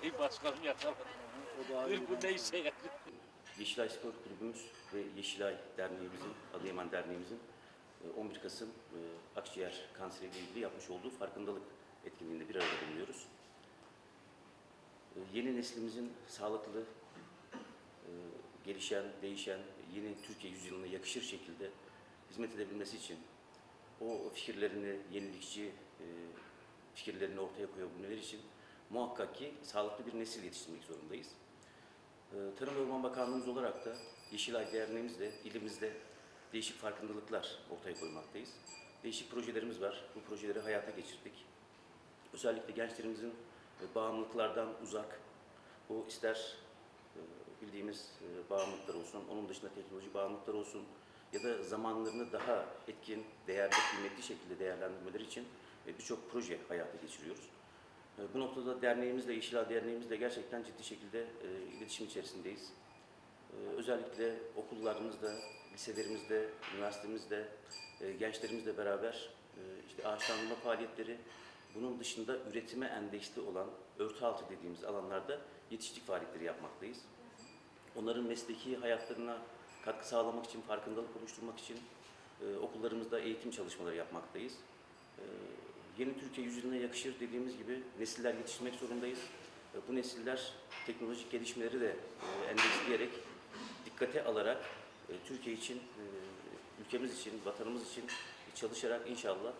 şey başkanım yakaladı. Bu neyse ya. Yeşilay Spor Kulübümüz ve Yeşilay Derneğimizin, Adıyaman Derneğimizin e, 11 Kasım e, akciğer kanseriyle ilgili yapmış olduğu farkındalık etkinliğinde bir arada bulunuyoruz. E, Yeni neslimizin sağlıklı, e, gelişen, değişen, yeni Türkiye yüzyılına yakışır şekilde hizmet edebilmesi için o fikirlerini, yenilikçi e, fikirlerini ortaya koyabilmeleri için muhakkak ki sağlıklı bir nesil yetiştirmek zorundayız. Ee, Tarım ve Orman Bakanlığımız olarak da Yeşilay Derneğimizle ilimizde değişik farkındalıklar ortaya koymaktayız. Değişik projelerimiz var. Bu projeleri hayata geçirdik. Özellikle gençlerimizin e, bağımlılıklardan uzak, bu ister e, bildiğimiz e, bağımlılıklar olsun, onun dışında teknoloji bağımlılıkları olsun ya da zamanlarını daha etkin, değerli, kıymetli şekilde değerlendirmeleri için birçok proje hayata geçiriyoruz. E, Bu noktada derneğimizle, Yeşilay Derneğimizle gerçekten ciddi şekilde e, iletişim içerisindeyiz. E, Özellikle okullarımızda, liselerimizde, üniversitemizde, e, gençlerimizle beraber e, işte ağaçlanma faaliyetleri, bunun dışında üretime endeksli olan örtü altı dediğimiz alanlarda yetiştik faaliyetleri yapmaktayız. Onların mesleki hayatlarına katkı sağlamak için, farkındalık oluşturmak için okullarımızda eğitim çalışmaları yapmaktayız. Yeni Türkiye yüzyılına yakışır dediğimiz gibi nesiller yetiştirmek zorundayız. E, bu nesiller teknolojik gelişmeleri de e, endeksleyerek, dikkate alarak e, Türkiye için, ülkemiz için, vatanımız için çalışarak inşallah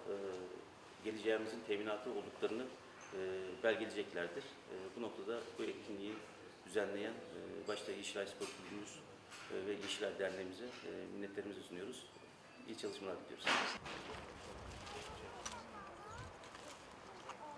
geleceğimizin teminatı olduklarını belgeleyeceklerdir. Bu noktada bu etkinliği düzenleyen başta Yeşilay Spor Kulübümüz ve Yeşilay Derneğimize minnetlerimizi sunuyoruz. İyi çalışmalar diliyoruz.